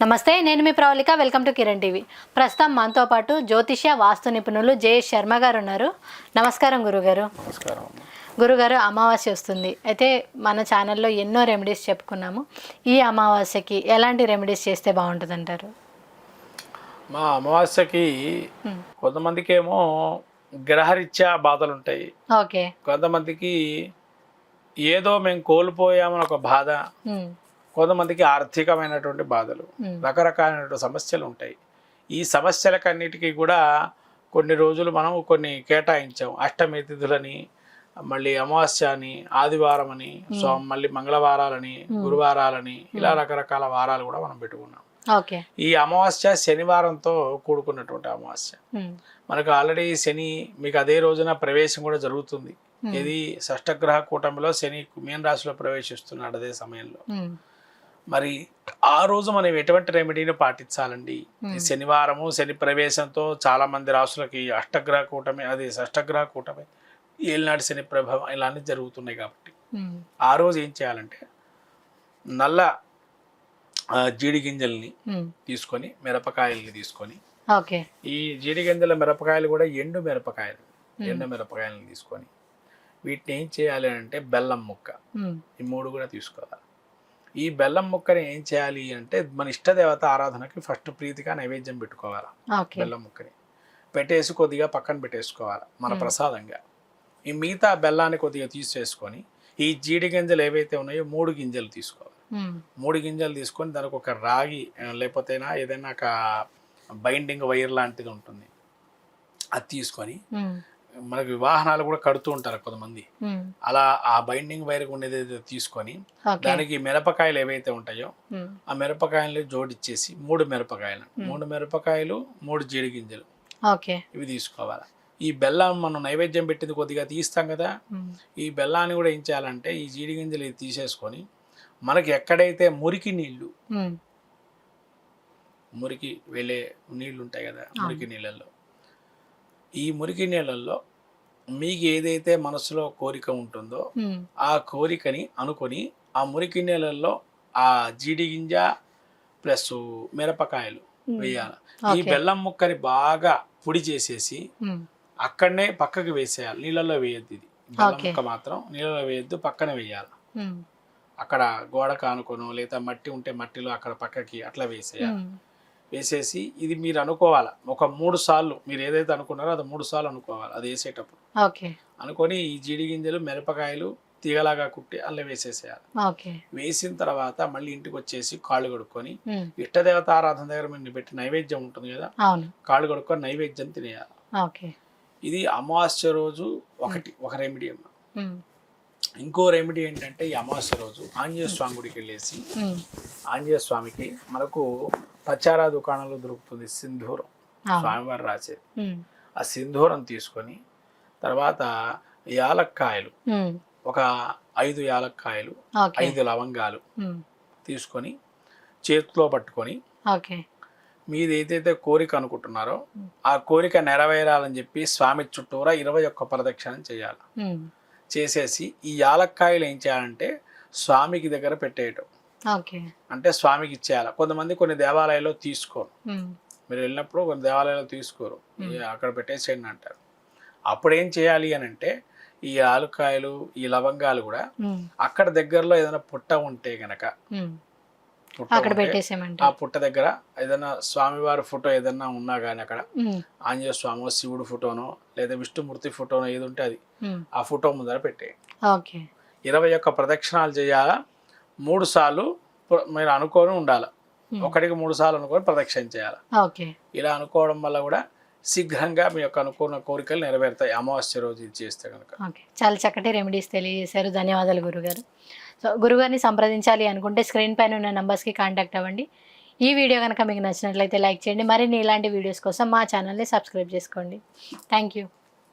నమస్తే నేను మీ Pravallika. Welcome to Kiran TV. ప్రస్తుతం మనతో పాటు జ్యోతిష్య వాస్తు నిపుణులు జయేష్ శర్మ గారు ఉన్నారు. నమస్కారం గురుగారు. గురుగారు అమావాస్య వస్తుంది. అయితే మన ఛానల్లో ఎన్నో రెమెడీస్ చెప్పుకున్నాము. ఈ అమావాస్యకి ఎలాంటి రెమెడీస్ చేస్తే బాగుంటుంది అంటారు మా అమావాస్యకి కొంతమందికి ఏమో గ్రహరీత్యా బాధలు ఉంటాయి ఓకే. కొంతమందికి ఏదో మేము కోల్పోయామని ఒక బాధ. కొంతమందికి ఆర్థికమైనటువంటి బాధలు రకరకాలైనటువంటి సమస్యలు ఉంటాయి. ఈ సమస్యలకన్నిటికీ కూడా కొన్ని రోజులు మనం కొన్ని కేటాయించాం. అష్టమి తిథులని మళ్ళీ అమావాస్య అని ఆదివారం అని సో మళ్ళీ మంగళవారాలని గురువారాలని ఇలా రకరకాల వారాలు కూడా మనం పెట్టుకున్నాం. ఈ అమావాస్య శనివారంతో కూడుకున్నటువంటి అమావాస్య. మనకు ఆల్రెడీ శని మీకు అదే రోజున ప్రవేశం కూడా జరుగుతుంది. ఇది షష్టగ్రహ కూటమిలో శని మీన రాశిలో ప్రవేశిస్తున్నాడు అదే సమయంలో. మరి ఆ రోజు మనం ఎటువంటి రెమెడీని పాటించాలండి? శనివారము శని ప్రవేశంతో చాలా మంది రాసులకి అష్టగ్రహ కూటమి అది షష్టగ్రహ కూటమి ఏలినాటి శని ప్రభావం ఇలాంటి జరుగుతున్నాయి కాబట్టి. ఆ రోజు ఏం చేయాలంటే నల్ల జీడి గింజల్ని తీసుకొని మిరపకాయల్ని తీసుకొని ఈ జీడి గింజల మిరపకాయలు కూడా ఎండు మిరపకాయలు ఎండు మిరపకాయలను తీసుకొని వీటిని ఏం చేయాలి అంటే బెల్లం ముక్క ఈ మూడు కూడా తీసుకోవాలి. ఈ బెల్లం ముక్కని ఏం చేయాలి అంటే మన ఇష్టదేవత ఆరాధనకి ఫస్ట్ ప్రీతిగా నైవేద్యం పెట్టుకోవాలి? బెల్లం ముక్కని. పెట్టేసి కొద్దిగా పక్కన పెట్టేసుకోవాలి? మన ప్రసాదంగా. ఈ మిగతా బెల్లాన్ని కొద్దిగా తీసేసుకొని ఈ జీడి గింజలు ఏవైతే ఉన్నాయో మూడు గింజలు తీసుకోవాలి. మూడు గింజలు తీసుకొని దానికి ఒక రాగి లేకపోతేనా ఏదైనా ఒక బైండింగ్ వైర్ లాంటిది ఉంటుంది. అది తీసుకొని మనకి వాహనాలు కూడా కడుతూ ఉంటారు కొంతమంది. అలా ఆ బైండింగ్ వైర్ ఉండేది తీసుకొని దానికి మిరపకాయలు ఏవైతే ఉంటాయో ఆ మిరపకాయలు జోడిచ్చేసి మూడు మిరపకాయలు మూడు మిరపకాయలు మూడు జీడి గింజలు ఓకే. ఇవి తీసుకోవాలి. ఈ బెల్లం మనం నైవేద్యం పెట్టింది కొద్దిగా తీస్తాం కదా ఈ బెల్లాన్ని కూడా ఏం చేయాలంటే ఈ జీడి గింజలు ఇది తీసేసుకొని మనకి ఎక్కడైతే మురికి నీళ్ళు మురికి వెళ్ళే నీళ్ళు ఉంటాయి కదా మురికి నీళ్ళల్లో ఈ మురికి నీళ్ళల్లో మీకు ఏదైతే మనసులో కోరిక ఉంటుందో ఆ కోరికని అనుకొని ఆ మురికి నీళ్ళల్లో ఆ జీడి గింజ ప్లస్ మిరపకాయలు వేయాలి. ఈ బెల్లం ముక్కని బాగా పొడి చేసేసి అక్కడనే పక్కకి వేసేయాలి. నీళ్ళల్లో వేయద్దు ఇది. బెల్లం. ముక్క మాత్రం నీళ్ళలో వేయద్దు పక్కన వేయాలి. అక్కడ గోడ కానుకొను లేదా మట్టి ఉంటే మట్టిలో అక్కడ పక్కకి అట్లా వేసేయాలి. వేసేసి ఇది మీరు అనుకోవాలి? ఒక మూడు సార్లు మీరు ఏదైతే అనుకున్నారో అది మూడు సార్లు అనుకోవాలి అది వేసేటప్పుడు. అనుకొని ఈ జీడి గింజలు మిరపకాయలు తీగలాగా కుట్టి అల్ల వేసేసేయాలి. వేసిన తర్వాత మళ్ళీ ఇంటికి వచ్చేసి కాళ్ళు కడుక్కొని ఉమ్, ఇష్టదేవత ఆరాధన దగ్గర మీరు పెట్టి నైవేద్యం ఉంటుంది కదా? కాళ్ళు కడుక్కొని నైవేద్యం తినేయాలి. ఇది అమావాస్య రోజు ఒకటి ఒక రెమెడీ అమ్మ. ఇంకో రెమెడీ ఏంటంటే ఈ అమావాస్య రోజు ఆంజనేయ స్వామి గుడికి వెళ్ళేసి ఆంజనేయ స్వామికి మనకు పచారా దుకాణంలో దొరుకుతుంది సింధూరం. స్వామివారు రాసేది. ఆ సింధూరం తీసుకొని తర్వాత యాలక్కాయలు ఒక ఐదు యాలక్కాయలు ఐదు లవంగాలు తీసుకొని చేతిలో పట్టుకొని మీది ఏదైతే కోరిక అనుకుంటున్నారో ఆ కోరిక నెరవేరాలని చెప్పి స్వామి చుట్టూరా ఇరవై ఒక్క ప్రదక్షిణం చేయాలి. చేసేసి ఈ యాలక్కాయలు ఏం చేయాలంటే స్వామికి దగ్గర పెట్టేయటం. అంటే స్వామికి ఇచ్చేయాలి. కొంతమంది కొన్ని దేవాలయాల్లో తీసుకోరు. మీరు వెళ్ళినప్పుడు కొన్ని దేవాలయాల్లో తీసుకోరు. అక్కడ పెట్టేసేయండి అంటారు. అప్పుడు ఏం చేయాలి అని అంటే ఈ ఆలుకాయలు ఈ లవంగాలు కూడా అక్కడ దగ్గరలో ఏదైనా పుట్ట ఉంటే గనక అక్కడ పెట్టేసామంట ఆ పుట్ట దగ్గర ఏదైనా స్వామివారి ఫోటో ఏదైనా ఉన్నా కానీ అక్కడ ఆంజనేయ స్వామి శివుడు ఫోటోనో లేదా విష్ణుమూర్తి ఫోటోనో ఏది ఉంటే అది ఆ ఫోటో ముందర పెట్టే ఇరవై ఒక్క ప్రదక్షిణాలు చేయాలా? మూడు సార్లు మీరు అనుకొని ఉండాలి. ఒకటికి మూడు సార్లు అనుకొని ప్రదక్షిణ చేయాలి. ఓకే. ఇలా అనుకోవడం వల్ల కూడా శీఘ్రంగా మీ యొక్క అనుకున్న కోరికలు నెరవేరుతాయి. అమావాస్య రోజు ఇది చేస్తే కనుక. ఓకే. చాలా చక్కటి రెమెడీస్ తెలియజేశారు. ధన్యవాదాలు గురుగారు. సో గురుగారిని సంప్రదించాలి అనుకుంటే స్క్రీన్ పైన ఉన్న నంబర్స్కి కాంటాక్ట్ అవ్వండి. ఈ వీడియో కనుక మీకు నచ్చినట్లయితే లైక్ చేయండి. మరిన్ని ఇలాంటి వీడియోస్ కోసం మా ఛానల్ని సబ్స్క్రైబ్ చేసుకోండి. Thank you